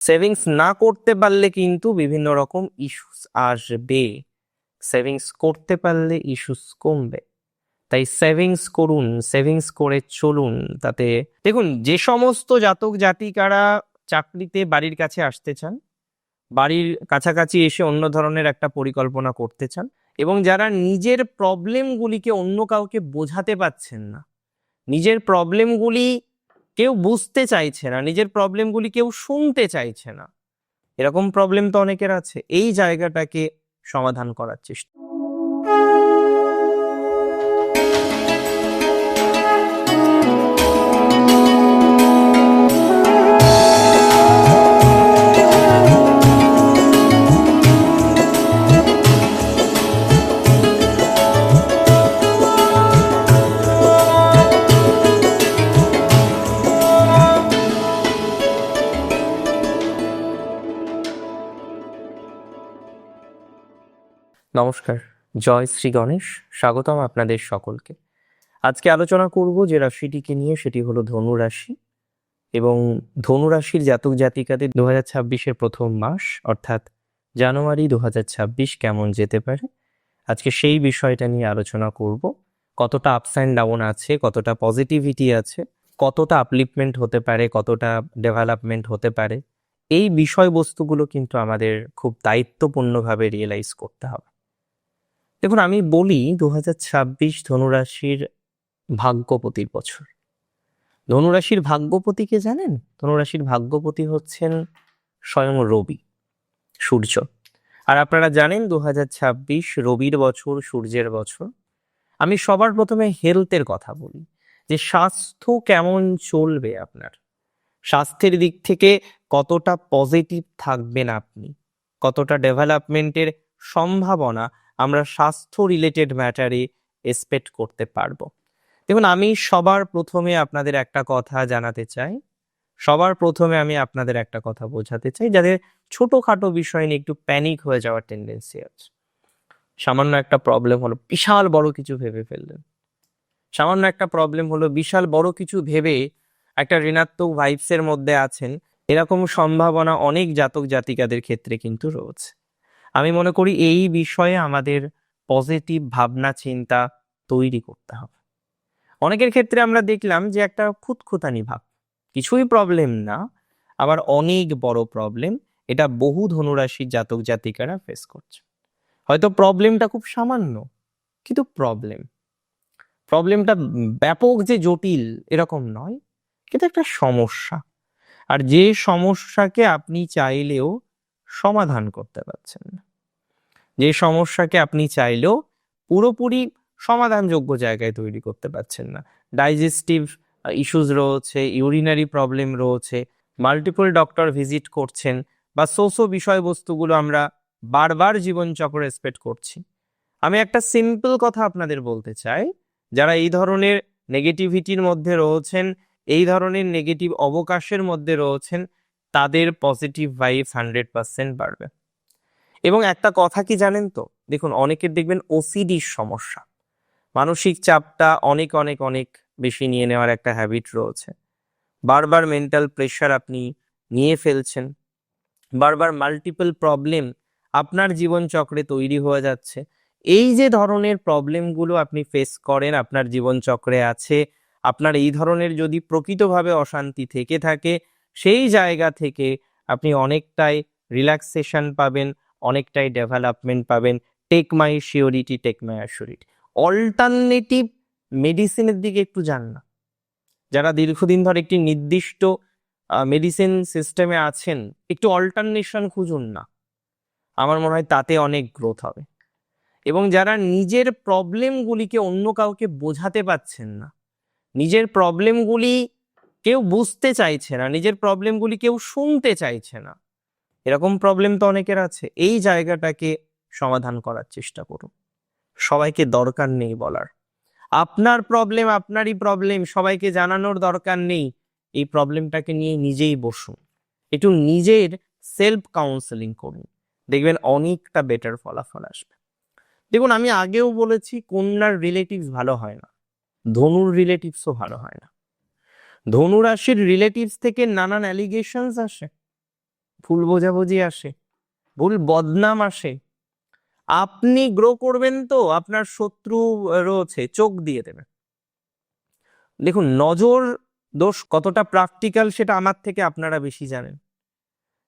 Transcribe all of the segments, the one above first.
Savings না করতে পারলে কিন্তু বিভিন্ন রকম ইস্যুস আসবে। সেভিংস করতে পারলে ইস্যুস কমবে। তাই সেভিংস করুন সেভিংস করে চলুন। তাতে দেখুন, যে সমস্ত জাতক জাতিকারা চাকরিতে বাড়ির কাছে আসতে চান, বাড়ির কাছাকাছি এসে অন্য ধরনের একটা পরিকল্পনা করতে চান এবং যারা নিজের প্রবলেমগুলিকে অন্য কাউকে বোঝাতে পারছেন না, নিজের প্রবলেমগুলি কেউ বুঝতে চাইছে না, নিজের প্রবলেমগুলি কেউ শুনতে চাইছে না। এরকম প্রবলেম তো অনেকের আছে। এই জায়গাটাকে সমাধান করার চেষ্টা নমস্কার। জয় শ্রী গণেশ, স্বাগতম আপনাদের সকলকে। আজকে আলোচনা করব যে রাশিটিকে নিয়ে, সেটি হলো ধনু রাশি এবং ধনু রাশির জাতক জাতিকাদের দু হাজার ছাব্বিশের প্রথম মাস, অর্থাৎ জানুয়ারি দু হাজার ছাব্বিশ কেমন যেতে পারে। আজকে সেই বিষয়টা নিয়ে আলোচনা করব। কতটা আপস অ্যান্ড ডাউন আছে, কতটা পজিটিভিটি আছে, কতটা আপলিপমেন্ট হতে পারে, কতটা ডেভেলপমেন্ট হতে পারে। এই বিষয়বস্তুগুলো কিন্তু আমাদের খুব দায়িত্বপূর্ণভাবে রিয়েলাইজ করতে হবে। দেখুন, আমি বলি দু হাজার ছাব্বিশ ধনুরাশির ভাগ্যপতির বছর। ধনুরাশির ভাগ্যপতিকে জানেন? ধনুরাশির ভাগ্যপতি হচ্ছেন স্বয়ং রবি, সূর্য। আর আপনারা জানেন দু ছাব্বিশ রবির বছর, সূর্যের বছর। আমি সবার প্রথমে হেলথের কথা বলি, যে স্বাস্থ্য কেমন চলবে আপনার? স্বাস্থ্যের দিক থেকে কতটা পজিটিভ থাকবেন আপনি? কতটা ডেভেলপমেন্টের সম্ভাবনা আমরা স্বাস্থ্য রিলেটেড ম্যাটারে এক্সপেক্ট করতে পারব। দেখুন, আমি সবার প্রথমে আপনাদের একটা কথা জানাতে চাই। সবার প্রথমে আমি আপনাদের একটা কথা বোঝাতে চাই, যাদের ছোটোখাটো বিষয় নিয়ে একটু প্যানিক হয়ে যাওয়ার টেন্ডেন্সি আছে। সামান্য একটা প্রবলেম হলো, বিশাল বড় কিছু ভেবে ফেললেন। সামান্য একটা প্রবলেম হলো, বিশাল বড় কিছু ভেবে একটা ঋণাত্মক ভাইবসের মধ্যে আছেন। এরকম সম্ভাবনা অনেক জাতক জাতিকাদের ক্ষেত্রে কিন্তু রয়েছে। আমি মনে করি এই বিষয়ে আমাদের পজিটিভ ভাবনা, চিন্তা তৈরি করতে হবে। অনেকের ক্ষেত্রে আমরা দেখলাম যে একটা খুঁতখুতানি ভাব, কিছুই প্রবলেম না, আবার অনেক বড় প্রবলেম এটা বহু ধনুরাশির জাতক জাতিকারা ফেস করছে। হয়তো প্রবলেমটা খুব সামান্য, কিন্তু প্রবলেম প্রবলেমটা ব্যাপক যে জটিল এরকম নয়, কিন্তু একটা সমস্যা। আর যে সমস্যাকে আপনি চাইলেও সমাধান করতে পারছেন না। যে সমস্যাকে আপনি চাইলেও পুরোপুরি সমাধানযোগ্য জায়গায় তৈরি করতে পারছেন না। ডাইজেস্টিভ ইস্যুস রয়েছে, ইউরিনারি প্রবলেম রয়েছে, মাল্টিপল ডক্টর ভিজিট করছেন বা সোসো বিষয়বস্তুগুলো আমরা বারবার জীবনচক্র এক্সপেক্ট করছি। আমি একটা সিম্পল কথা আপনাদের বলতে চাই, যারা এই ধরনের নেগেটিভিটির মধ্যে রয়েছেন, এই ধরনের নেগেটিভ অবকাশের মধ্যে রয়েছেন তাদের পজিটিভ ভাইব হান্ড্রেড পার্সেন্ট বাড়বে। এবং একটা কথা কি জানেন তো? দেখুন, অনেকের দেখবেন ওসিডির সমস্যা। মানসিক চাপটা অনেক অনেক অনেক বেশি নিয়ে নেওয়ার একটা হ্যাবিট রয়েছে। বারবার মেন্টাল প্রেশার আপনি নিয়ে ফেলছেন। বারবার মাল্টিপল প্রবলেম আপনার জীবনচক্রে তৈরি হয়ে যাচ্ছে। এই যে ধরনের প্রবলেমগুলো আপনি ফেস করেন, আপনার জীবনচক্রে আছে, আপনার এই ধরনের যদি প্রকৃতভাবে অশান্তি থেকে থাকে সেই জায়গা থেকে আপনি অনেকটাই রিল্যাক্সেশন পাবেন, অনেকটাই ডেভেলপমেন্ট পাবেন take my surety take my assurity alternative মেডিসিনের দিকে একটু যান না। যারা দীর্ঘদিন ধরে একটি নির্দিষ্ট মেডিসিন সিস্টেমে আছেন, একটু অল্টারনেশন খুঁজুন না। আমার মনে হয় তাতে অনেক গ্রোথ হবে। এবং যারা নিজের প্রবলেমগুলিকে অন্য কাউকে বোঝাতে পারছেন না, নিজের প্রবলেমগুলি কেউ বুঝতে চাইছে না, নিজের প্রবলেমগুলি কেউ শুনতে চাইছে না। এরকম প্রবলেম তো অনেকের আছে। এই জায়গাটাকে সমাধান করার চেষ্টা করুন। সবাইকে দরকার নেই বলার। আপনার প্রবলেম আপনারই প্রবলেম সবাইকে জানানোর দরকার নেই। এই প্রবলেমটাকে নিয়ে নিজেই বসুন। একটু নিজের সেলফ কাউন্সেলিং করুন। দেখবেন অনেকটা বেটার ফলাফল আসবে। দেখুন, আমি আগেও বলেছি, কন্যার রিলেটিভস ভালো হয় না। ধনুর রিলেটিভসও ভালো হয় না। ধনু রাশির রিলেটিভস থেকে নানান অ্যালিগেশনস আসে। ভুল বোঝাবুঝি আসে। ভুল বদনাম আসে। আপনি গ্রো করবেন তো, আপনার শত্রু রয়েছে, চোখ দিয়ে দেবে দেখুন, নজর দোষ কতটা প্র্যাকটিক্যাল সেটা আমার থেকে আপনারা বেশি জানেন।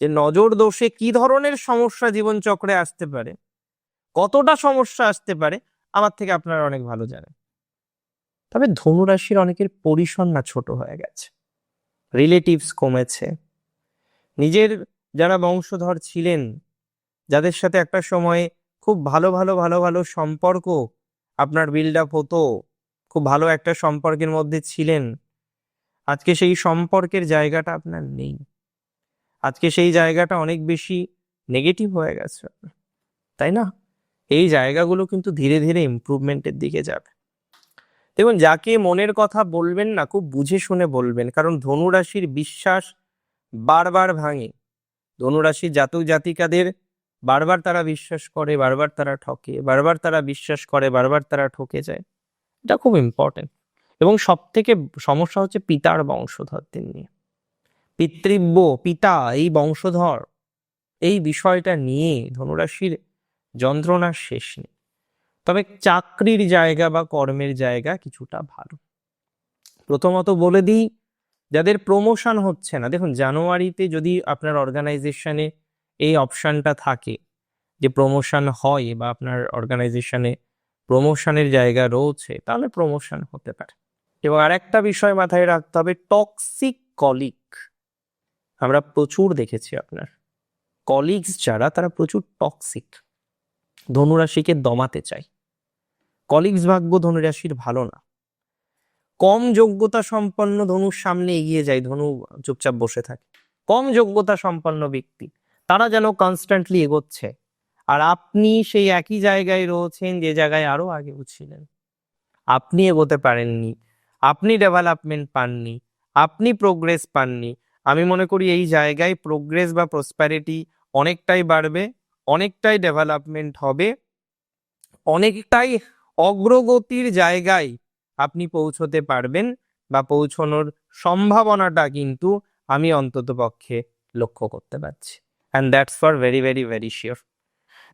যে নজর দোষে কি ধরনের সমস্যা জীবন চক্রে আসতে পারে, কতটা সমস্যা আসতে পারে, আমার থেকে আপনারা অনেক ভালো জানেন। তবে ধনুরাশির অনেকের পরিসর না ছোট হয়ে গেছে। রিলেটিভস কমেছে। নিজের যারা বংশধর ছিলেন, যাদের সাথে একটা সময়ে খুব ভালো ভালো ভালো ভালো সম্পর্ক আপনার বিল্ড আপ হতো, খুব ভালো একটা সম্পর্কের মধ্যে ছিলেন, আজকে সেই সম্পর্কের জায়গাটা আপনার নেই। আজকে সেই জায়গাটা অনেক বেশি নেগেটিভ হয়ে গেছে। তাই না? এই জায়গাগুলো কিন্তু ধীরে ধীরে ইমপ্রুভমেন্টের দিকে যাবে। দেখুন, যাকে মনের কথা বলবেন না, খুব বুঝে শুনে বলবেন। কারণ ধনুরাশির বিশ্বাস বারবার ভাঙে। ধনুরাশির জাতক জাতিকাদের বারবার তারা বিশ্বাস করে, বারবার তারা ঠকে, বারবার তারা বিশ্বাস করে, বারবার তারা ঠকে যায়। এটা খুব ইম্পর্টেন্ট এবং সব থেকে সমস্যা হচ্ছে পিতার বংশধরদের নিয়ে। পিতৃব্য, পিতা, এই বংশধর, এই বিষয়টা নিয়ে ধনুরাশির যন্ত্রণার শেষ নেই। তবে চাকরির জায়গা বা কর্মের জায়গা কিছুটা ভালো। প্রথমত বলে দিই, যাদের প্রমোশন হচ্ছে না, দেখুন জানুয়ারিতে যদি আপনার অর্গানাইজেশনে এই অপশানটা থাকে, যে প্রমোশন হয় বা আপনার অর্গানাইজেশনে প্রমোশনের জায়গা রয়েছে, তাহলে প্রমোশন হতে পারে। এবং আরেকটা বিষয় মাথায় রাখতে হবে টক্সিক কলিগ আমরা প্রচুর দেখেছি আপনার। কলিগস যারা, তারা প্রচুর টক্সিক ধনুরাশিকে দমাতে চায়। কলিগস ভাগ্য ধনুরাশির ভালো না। কম যোগ্যতা সম্পন্ন ধনুর সামনে এগিয়ে যায়, ধনু চুপচাপ বসে থাকে। কম যোগ্যতা সম্পন্ন ব্যক্তি, তারা যেন কনস্ট্যান্টলি এগোচ্ছে। আর আপনি সেই একই জায়গায় রয়েছেন, যে জায়গায় আরও আগে ছিলেন। আপনি এগোতে পারেননি, আপনি ডেভেলপমেন্ট পাননি, আপনি প্রোগ্রেস পাননি। আমি মনে করি এই জায়গায় প্রোগ্রেস বা প্রসপ্যারিটি অনেকটাই বাড়বে, অনেকটাই ডেভেলপমেন্ট হবে, অনেকটাই অগ্রগতির জায়গায় আপনি পৌঁছতে পারবেন বা পৌঁছানোর সম্ভাবনাটা কিন্তু আমি অন্তত পক্ষে লক্ষ্য করতে পারছি। And that's for very very very sure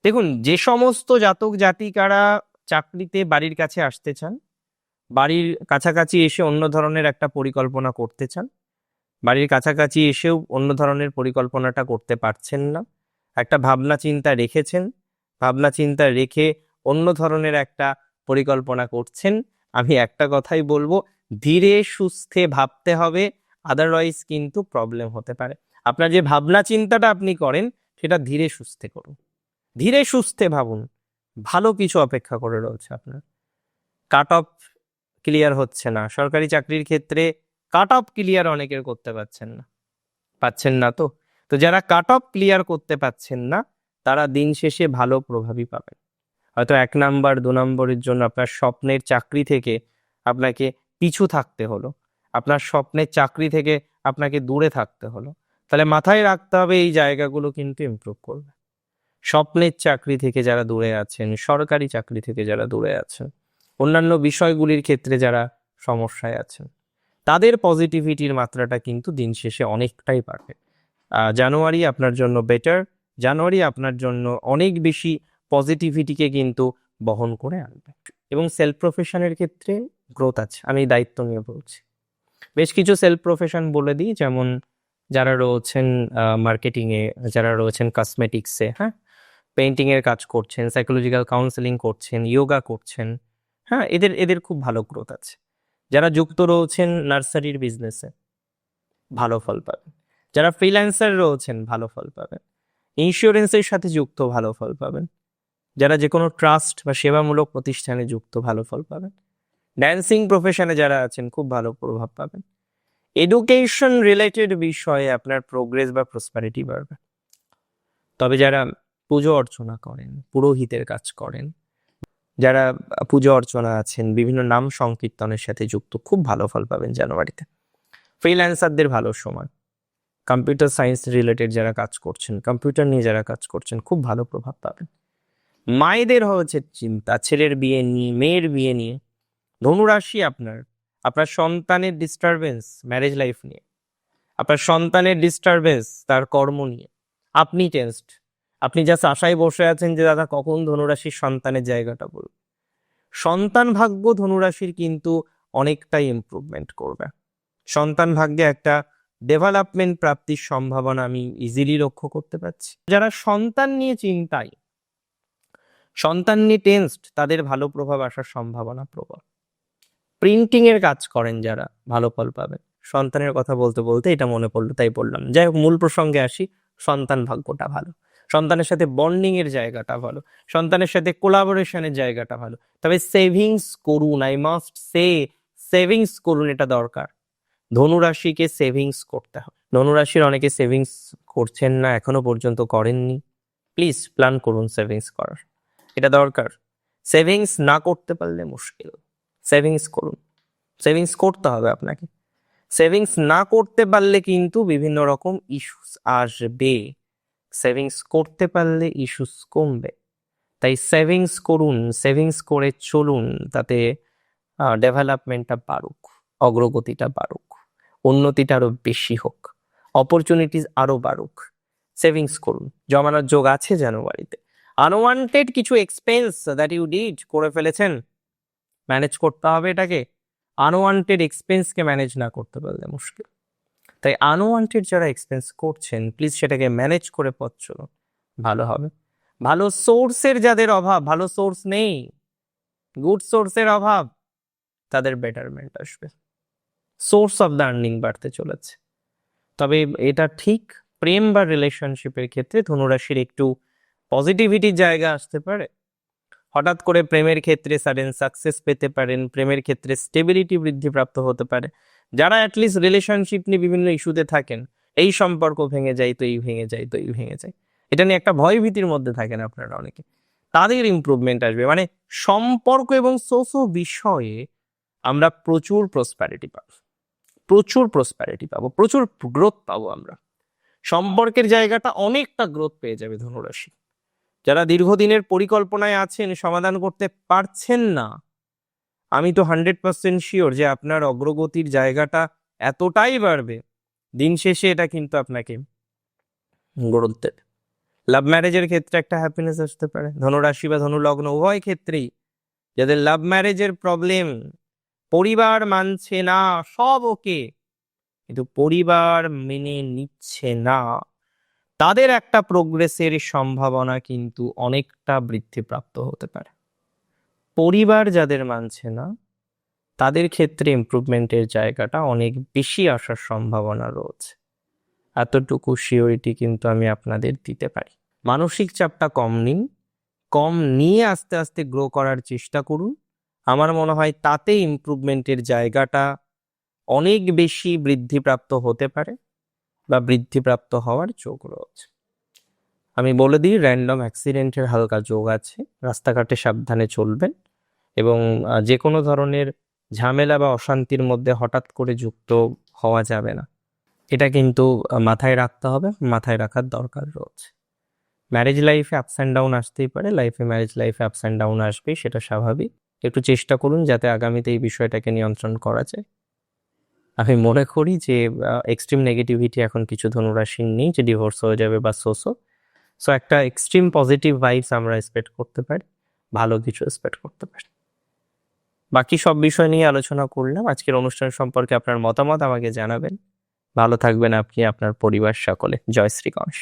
দেখুন, যে সমস্ত জাতক জাতিকারা চাকরিতে বাড়ির কাছে আসতে চান, বাড়ির কাছাকাছি এসে অন্য ধরনের একটা পরিকল্পনা করতে চান, বাড়ির কাছাকাছি এসেও অন্য ধরনের পরিকল্পনাটা করতে পারছেন না, একটা ভাবনা চিন্তা রেখেছেন, ভাবনা চিন্তা রেখে অন্য ধরনের একটা পরিকল্পনা করছেন। আমি একটা কথাই বলব, ধীরে সুস্থে ভাবতে হবে আদারওয়াইজ কিন্তু প্রবলেম হতে পারে। আপনার যে ভাবনা চিন্তাটা আপনি করেন, সেটা ধীরে সুস্থে করুন। ধীরে সুস্থে ভাবুন, ভালো কিছু অপেক্ষা করে রয়েছে আপনার। কাট অফ ক্লিয়ার হচ্ছে না। সরকারি চাকরির ক্ষেত্রে কাট অফ ক্লিয়ার অনেকের করতে পারছেন না। পাচ্ছেন না তো? তো যারা কাট অফ ক্লিয়ার করতে পাচ্ছেন না, তারা দিন শেষে ভালো প্রভাবই পাবেন। হয়তো এক নাম্বার, দু নম্বরের জন্য আপনার স্বপ্নের চাকরি থেকে আপনাকে পিছু থাকতে হলো। আপনার স্বপ্নের চাকরি থেকে আপনাকে দূরে থাকতে হলো। তাহলে মাথায় রাখতে হবে এই জায়গাগুলো কিন্তু ইমপ্রুভ করবে। স্বপ্নের চাকরি থেকে যারা দূরে আছেন, সরকারি চাকরি থেকে যারা দূরে আছেন, অন্যান্য বিষয়গুলির ক্ষেত্রে যারা সমস্যায় আছেন, তাদের পজিটিভিটির মাত্রাটা কিন্তু দিন শেষে অনেকটাই বাড়বে জানুয়ারি আপনার জন্য বেটার জানুয়ারি আপনার জন্য অনেক বেশি পজিটিভিটিকে কিন্তু বহন করে আনবে। এবং সেলফ প্রফেশনের ক্ষেত্রে গ্রোথ আছে, আমি দায়িত্ব নিয়ে বলছি। বেশ কিছু সেলফ প্রফেশন বলে দিই, যেমন যারা রয়েছেন মার্কেটিংয়ে যারা রয়েছেন কসমেটিক্সে হ্যাঁ? পেন্টিং এর কাজ করছেন সাইকোলজিক্যাল কাউন্সেলিং করছেন যোগা করছেন হ্যাঁ? এদের এদের খুব ভালো গ্রোথ আছে। যারা যুক্ত রয়েছেন নার্সারির বিজনেসে ভালো ফল পাবেন। যারা ফ্রিল্যান্সার রয়েছেন, ভালো ফল পাবেন। ইন্স্যুরেন্সের সাথে যুক্ত, ভালো ফল পাবেন। যারা যে কোনো ট্রাস্ট বা সেবামূলক প্রতিষ্ঠানে যুক্ত ভালো ফল পাবেন। ড্যান্সিং প্রফেশনে যারা আছেন, খুব ভালো প্রভাব পাবেন। এডুকেশন রিলেটেড বিষয়ে আপনার প্রোগ্রেস বা প্রসপারিটি বাড়বে। তবে যারা পুজো অর্চনা করেন, পুরোহিতের কাজ করেন, যারা পুজো অর্চনা আছেন, বিভিন্ন নাম সংকীর্তনের সাথে যুক্ত, খুব ভালো ফল পাবেন জানুয়ারিতে। ফ্রিল্যান্সারদের ভালো সময়। কম্পিউটার সায়েন্স রিলেটেড যারা কাজ করছেন কম্পিউটার নিয়ে যারা কাজ করছেন, খুব ভালো প্রভাব পাবেন। মায়েদের হচ্ছে চিন্তা, ছেলের বিয়ে নিয়ে, মেয়ের বিয়ে নিয়ে। ধনুরাশি আপনার আপনার সন্তানের ডিস্টারবেন্স ম্যারেজ লাইফ নিয়ে। আপনার সন্তানের ডিস্টারবেন্স তার কর্ম নিয়ে। আপনি টেন্সড আপনি জাস্ট আশায় বসে আছেন যে, দাদা, কখন ধনুরাশির সন্তানের জায়গাটা বলবে সন্তান ভাগ্য ধনুরাশির কিন্তু অনেকটাই ইমপ্রুভমেন্ট করবে। সন্তান ভাগ্যে একটা ডেভেলপমেন্ট প্রাপ্তির সম্ভাবনা আমি ইজিলি লক্ষ্য করতে পারছি। যারা সন্তান নিয়ে চিন্তায় সন্তান নিয়ে টেন্সড তাদের ভালো প্রভাব আসার সম্ভাবনা প্রবল। প্রিন্টিং এর কাজ করেন যারা, ভালো ফল পাবেন। সন্তানের কথা বলতে বলতে এটা মনে পড়ল, তাই বললাম যাই হোক, মূল প্রসঙ্গে আসি, সন্তান ভাগ্যটা ভালো। সন্তানের সাথে বন্ডিং এর জায়গাটা ভালো। সন্তানের সাথে কোলাবোরেশনের জায়গাটা ভালো। তবে সেভিংস করুন আই মাস্ট সে সেভিংস করুন এটা দরকার। ধনুরাশিকে সেভিংস করতে হবে। ধনুরাশির অনেকে সেভিংস করছেন না, এখনও পর্যন্ত করেননি। প্লিজ প্ল্যান করুন সেভিংস করার। এটা দরকার। সেভিংস না করতে পারলে মুশকিল। সেভিংস করুন। সেভিংস করতে হবে আপনাকে। সেভিংস না করতে পারলে কিন্তু বিভিন্ন রকম ইস্যুস আসবে। সেভিংস করতে পারলে ইস্যুস কমবে। তাই সেভিংস করুন সেভিংস করে চলুন, তাতে ডেভেলপমেন্টটা বাড়ুক, অগ্রগতিটা বাড়ুক, উন্নতিটা আরও বেশি হোক অপরচুনিটিস আরও বাড়ুক। সেভিংস করুন। জমানোর যোগ আছে জানুয়ারিতে। আনওয়ান্টেড কিছু এক্সপেন্স দ্যাট ইউ ডিড করে ফেলেছেন ম্যানেজ করতে হবে এটাকে। আনওয়ান্টেড এক্সপেন্সকে ম্যানেজ না করতে পারলে মুশকিল। তাই আনওয়ান্টেড যারা এক্সপেন্স করছেন প্লিজ সেটাকে ম্যানেজ করে পথ চলুন। ভালো হবে। ভালো সোর্সের যাদের অভাব, ভালো সোর্স নেই গুড সোর্সের অভাব, তাদের বেটারমেন্ট আসবে। সোর্স অফ দ্য আর্নিং বাড়তে চলেছে। তবে এটা ঠিক প্রেম বা রিলেশনশিপের ক্ষেত্রে ধনুরাশির একটু পজিটিভিটির জায়গা আসতে পারে। হঠাৎ করে প্রেমের ক্ষেত্রে সাডেন সাকসেস পেতে পারেন, প্রেমের ক্ষেত্রে স্টেবিলিটি বৃদ্ধিপ্রাপ্ত হতে পারে। যারা অ্যাটলিস্ট রিলেশনশিপ নিয়ে বিভিন্ন ইস্যুতে থাকেন, এই সম্পর্ক ভেঙে যায়, তো এই ভেঙে যায়, তো এই ভেঙে যায়। এটা নিয়ে একটা ভয় ভীতির মধ্যে থাকেন আপনারা অনেকে। তাদের ইমপ্রুভমেন্ট আসবে। মানে সম্পর্ক এবং সোসো বিষয়ে আমরা প্রচুর প্রসপ্যারিটি পাবো। প্রচুর প্রসপ্যারিটি পাবো, প্রচুর গ্রোথ পাবো আমরা। সম্পর্কের জায়গাটা অনেকটা গ্রোথ পেয়ে যাবে ধনুরাশি। যারা দীর্ঘদিনের পরিকল্পনায় আছেন, সমাধান করতে পারছেন না, আমি তো হান্ড্রেড পার্সেন্ট শিওর যে আপনার অগ্রগতির জায়গাটা এতটাই বাড়বে। দিন শেষে এটা কিন্তু আপনাকে গ্রোথ লাভ ম্যারেজের ক্ষেত্রে একটা হ্যাপিনেস আসতে পারে। ধনুরাশি বা ধনুলগ্ন উভয় ক্ষেত্রেই যাদের লাভ ম্যারেজের প্রবলেম, পরিবার মানছে না, সব ওকে, কিন্তু পরিবার মেনে নিচ্ছে না। তাদের একটা প্রোগ্রেসের সম্ভাবনা কিন্তু অনেকটা বৃদ্ধিপ্রাপ্ত হতে পারে। পরিবার যাদের মানছে না, তাদের ক্ষেত্রে ইমপ্রুভমেন্টের জায়গাটা অনেক বেশি আসার সম্ভাবনা রয়েছে। এতটুকু শিওরিটি কিন্তু আমি আপনাদের দিতে পারি। মানসিক চাপটা কম নিন, কম নিয়ে আস্তে আস্তে গ্রো করার চেষ্টা করুন। আমার মনে হয় তাতে ইমপ্রুভমেন্টের জায়গাটা অনেক বেশি বৃদ্ধিপ্রাপ্ত হতে পারে। বা বৃদ্ধিপ্রাপ্ত হওয়ার যোগ রয়েছে। আমি বলে দিই র্যান্ডম অ্যাক্সিডেন্টের হালকা যোগ আছে। রাস্তাঘাটে সাবধানে চলবেন এবং যে কোনো ধরনের ঝামেলা বা অশান্তির মধ্যে হঠাৎ করে যুক্ত হওয়া যাবে না। এটা কিন্তু মাথায় রাখতে হবে, মাথায় রাখার দরকার রয়েছে। ম্যারেজ লাইফে আপস অ্যান্ড ডাউন আসতেই পারে লাইফে ম্যারেজ লাইফে আপস অ্যান্ড ডাউন আসবেই, সেটা স্বাভাবিক। একটু চেষ্টা করুন যাতে আগামীতে এই বিষয়টাকে নিয়ন্ত্রণ করা যায়। আমি মনে করি যে এক্সট্রিম নেগেটিভিটি এখন কিছু ধনুরাশির নেই, যে ডিভোর্স হয়ে যাবে বা সোসো সো একটা এক্সট্রিম পজিটিভ ভাইবস আমরা এক্সপেক্ট করতে পারি, ভালো কিছু এক্সপেক্ট করতে পারি। বাকি সব বিষয় নিয়ে আলোচনা করলাম। আজকের অনুষ্ঠান সম্পর্কে আপনার মতামত আমাকে জানাবেন। ভালো থাকবেন আপনি, আপনার পরিবার সকলে। জয় শ্রী গণেশ।